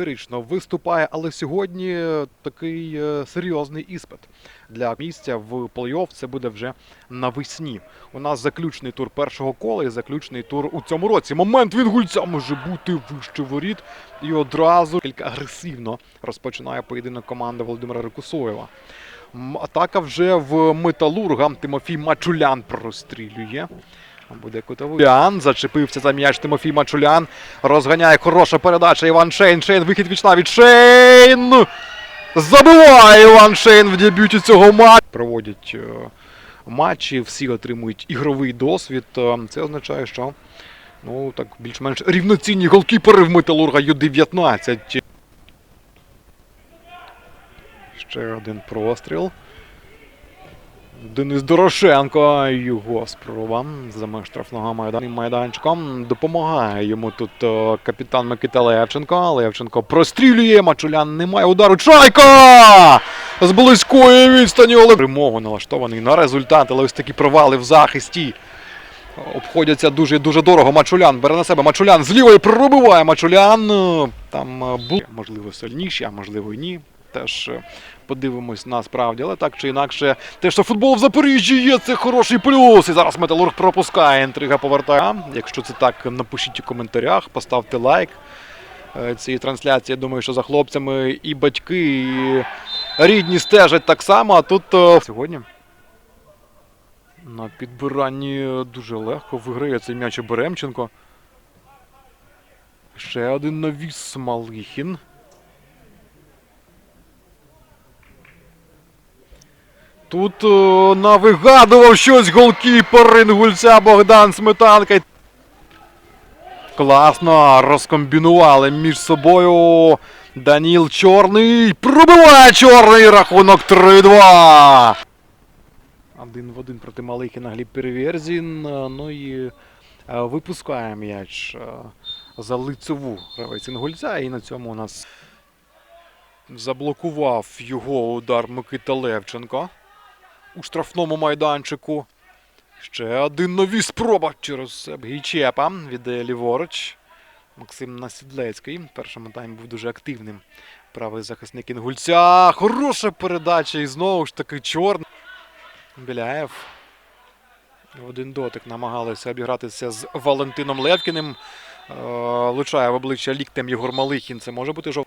Феєрично виступає, але сьогодні такий е, серйозний іспит для місця в плей-офф. Це буде вже навесні. У нас заключний тур першого кола і заключний тур у цьому році. Момент від гульця може бути вище воріт. І одразу кілька агресивно розпочинає поєдинок команда Володимира Рикусоєва. Атака вже в металурга. Тимофій Мачулян прострілює. Буде кутовий. Ян зачепився за м'яч Тимофій Мачулян. Розганяє хороша передача. Іван Шейн. Шейн вихід вічна від Шейн. Забиває Іван Шейн в дебюті цього матчу. Проводять е, матчі, всі отримують ігровий досвід. Е, Це означає, що ну так більш-менш рівноцінні голкіпери в Металурга Ю-19. Ще один простріл. Денис Дорошенко, його спроба за штрафного майдану майданчиком. Допомагає йому тут е, капітан Микита Левченко. Левченко прострілює. Мачулян не має удару. Чайка! З близької відстані Олег. Перемогу налаштований на результат, але ось такі провали в захисті. Обходяться дуже дуже дорого. Мачулян бере на себе. Мачулян з лівої пробиває Мачулян. Е, Там е, був можливо сильніші, а можливо і ні. Теж е, подивимось насправді, але так чи інакше, те, що футбол в Запоріжжі є, це хороший плюс. І зараз Металург пропускає, інтрига повертає. Якщо це так, напишіть у коментарях, поставте лайк е, цієї трансляції. Я думаю, що за хлопцями і батьки, і рідні стежать так само. А тут е, сьогодні на підбиранні дуже легко виграє цей м'яч Беремченко. Ще один навіс Малихін. Тут е, навигадував щось голкіпер інгульця Богдан Сметанка. Класно розкомбінували між собою. Даніл Чорний. Пробиває чорний рахунок 3-2. Один в один проти Малихіна Гліб Переверзін. Е, Ну і е, випускає м'яч за лицеву гравець інгульця. І на цьому у нас заблокував його удар Микита Левченко у штрафному майданчику. Ще один нові спроба через себе. Гійчепа віддає ліворуч. Максим Насідлецький. В першому таймі був дуже активним. Правий захисник Інгульця. Хороша передача. І знову ж таки чорний. Біляєв. В один дотик намагалися обігратися з Валентином Левкіним. Е, Лучає в обличчя ліктем Єгор Малихін. Це може бути жов...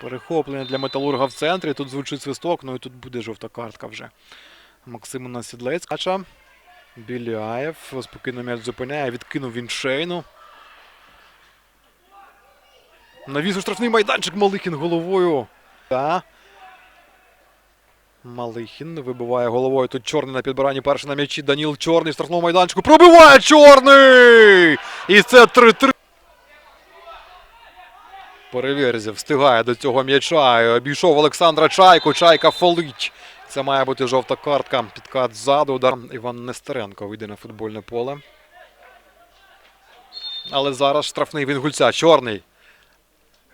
Перехоплення для металурга в центрі. Тут звучить свисток, ну і тут буде жовта картка вже. Максиму Насідлецька. Біляєв спокійно м'яч зупиняє, відкинув він шейну. Навіз у штрафний майданчик Малихін головою. Та. Малихін вибиває головою. Тут чорний на підбиранні перший на м'ячі. Даніл Чорний в штрафному майданчику. Пробиває чорний! І це 3-3. Перевірзів встигає до цього м'яча. Обійшов Олександра Чайку. Чайка фолить. Це має бути жовта картка. Підкат ззаду. Удар. Іван Нестеренко вийде на футбольне поле. Але зараз штрафний він гульця. Чорний.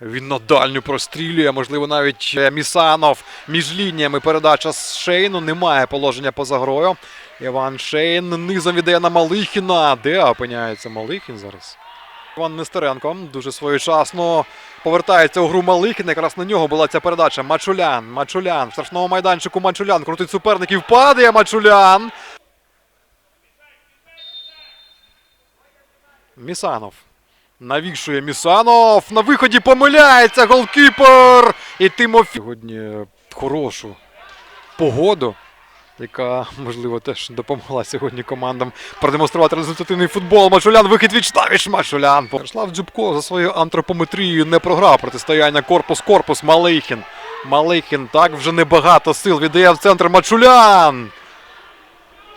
Він на дальню прострілює. Можливо, навіть е, Місанов між лініями. Передача з Шейну. Немає положення поза грою. Іван Шейн низом віддає на Малихіна. Де опиняється Малихін зараз? Іван Нестеренко дуже своєчасно повертається у гру Малихін. Якраз на нього була ця передача. Мачулян. Мачулян. В штрафному майданчику Мачулян. Крутить суперників. Падає Мачулян. Місанов. Навішує Місанов. На виході помиляється голкіпер. І Тимофій. Сьогодні хорошу погоду, яка, можливо, теж допомогла сьогодні командам продемонструвати результативний футбол. Мачулян вихід від Штавіш. Мачулян. Ярослав Дзюбко за своєю антропометрією не програв протистояння корпус-корпус. Малихін. Малихін так вже небагато сил. Віддає в центр Мачулян.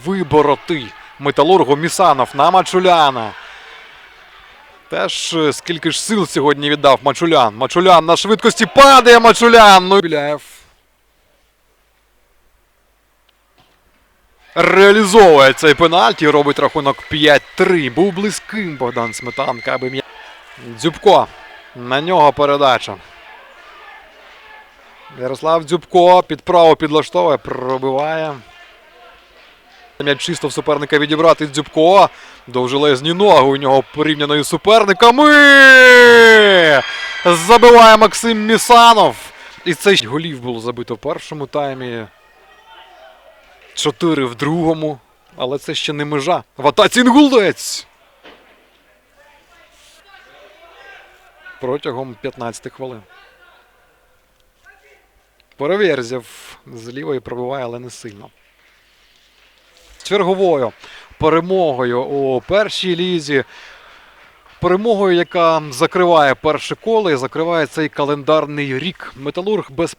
Вибороти металургу Місанов на Мачуляна. Теж е, скільки ж сил сьогодні віддав Мачулян. Мачулян на швидкості падає Мачулян. Ну, Біляєв. Реалізовує цей пенальті, робить рахунок 5-3. Був близьким Богдан Сметанка, аби м'я. Дзюбко. На нього передача. Ярослав Дзюбко під право підлаштовує, пробиває. М'яч чисто в суперника відібрати Дзюбко. Довжелезні ноги у нього порівняно із суперниками. Забиває Максим Місанов. І це голів було забито в першому таймі. Чотири в другому. Але це ще не межа. В атаці Інгулець! Протягом 15 хвилин. Перевірзів з лівої пробиває, але не сильно. Черговою перемогою у першій лізі. Перемогою, яка закриває перше коло і закриває цей календарний рік. Металург без